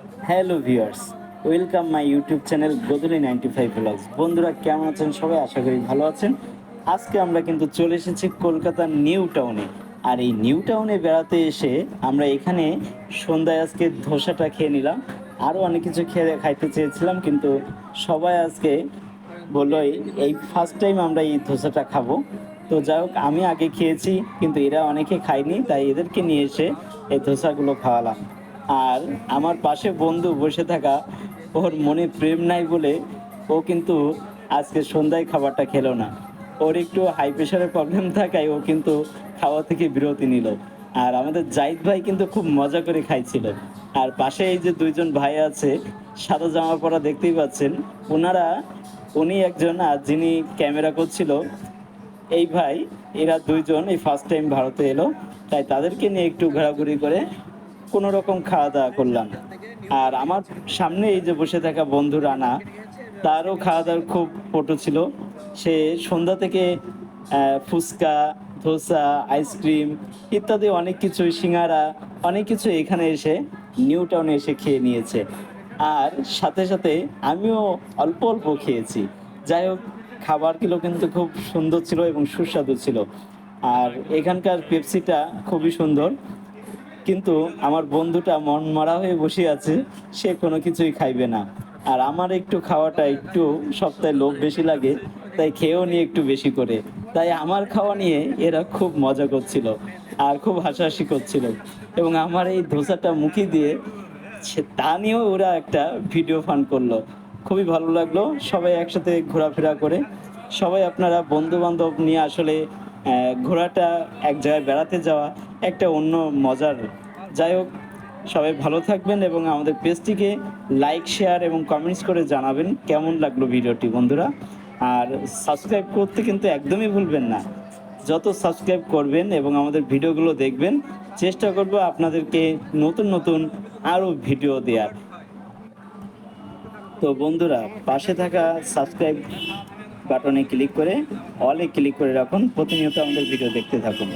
Hello viewers welcome my YouTube channel Godli ninety five vlogs বন্ধুরা, কেমন আছেন? সবাই আশা করি ভালো আছেন। আজকে আমরা কিন্তু চলে এসেছি কলকাতার নিউ টাউনে আর এই নিউ টাউনে বেড়াতে এসে আমরা এখানে সন্ধ্যায় আজকে ধোসাটা খেয়ে নিলাম। আরও অনেক কিছু খেয়ে খাইতে চেয়েছিলাম, কিন্তু সবাই আজকে বলল, এই- ফার্স্ট টাইম আমরা এই ধোসাটা খাব। তো যাই হোক, আমি আগে খেয়েছি, কিন্তু এরা অনেকে খায়নি, তাই এদেরকে নিয়ে এসে এই ধোসাগুলো খাওয়ালাম। আর আমার পাশে বন্ধু বসে থাকা ওর মনে প্রেম নাই বলে ও কিন্তু আজকে সন্ধ্যায় খাবারটা খেলো না। ওর একটু হাই প্রেশারের প্রবলেম থাকায় ও কিন্তু খাওয়া থেকে বিরতি নিল। আর আমাদের জাহিদ ভাই কিন্তু খুব মজা করে খাইছিল। আর পাশে এই যে দুইজন ভাই আছে, সাদা জামা পরা দেখতেই পাচ্ছেন ওনারা উনি একজন আর যিনি ক্যামেরা করছিল, এই ভাই, এরা দুইজন এই ফার্স্ট টাইম ভারতে এলো, তাই তাদেরকে নিয়ে একটু ঘোরাঘুরি করে কোনো রকম খাওয়া দাওয়া করলাম। আর আমার সামনে এই যে বসে থাকা বন্ধু রানা, তারও খাওয়া দাওয়ার খুব ফটো ছিল। সে সন্ধ্যা থেকে ফুচকা, ধোসা, আইসক্রিম ইত্যাদি অনেক কিছু সিঙ্গারা, অনেক কিছু এখানে এসে নিউ টাউনে এসে খেয়ে নিয়েছে। আর সাথে সাথে আমিও অল্প অল্প খেয়েছি। যাই হোক, খাবারগুলো কিন্তু খুব সুন্দর ছিল এবং সুস্বাদু ছিল। আর এখানকার পেপসিটা খুবই সুন্দর। কিন্তু আমার বন্ধুটা মন মারা হয়ে বসে আছে, সে কোনো কিছুই খাইবে না। আর আমার একটু খাওয়াটা একটু সপ্তাহে লোভ বেশি লাগে, তাই খেয়েও নিয়ে একটু বেশি করে। তাই আমার খাওয়া নিয়ে এরা খুব মজা করছিল আর খুব হাসাহাসি করছিল। এবং আমার এই ধোসাটা মুখে দিয়ে তা নিয়েও ওরা একটা ভিডিও ফান করল। খুবই ভালো লাগল সবাই একসাথে ঘোরাফেরা করে। সবাই আপনারা বন্ধু বান্ধব নিয়ে আসলে ঘোরাটা এক জায়গায় বেড়াতে যাওয়া একটা অন্য মজার। যাই হোক, সবাই ভালো থাকবেন এবং আমাদের পেজটিকে লাইক শেয়ার এবং কমেন্টস করে জানাবেন কেমন লাগল ভিডিওটি বন্ধুরা। আর সাবস্ক্রাইব করতে কিন্তু একদমই ভুলবেন না। যত সাবস্ক্রাইব করবেন এবং আমাদের ভিডিওগুলো দেখবেন, চেষ্টা করব আপনাদেরকে নতুন নতুন আরও ভিডিও দেওয়ার তো বন্ধুরা, পাশে থাকা সাবস্ক্রাইব বাটনে ক্লিক করে অলে ক্লিক করে রাখুন। প্রতিনিয়ত আমাদের ভিডিও দেখতে থাকুন।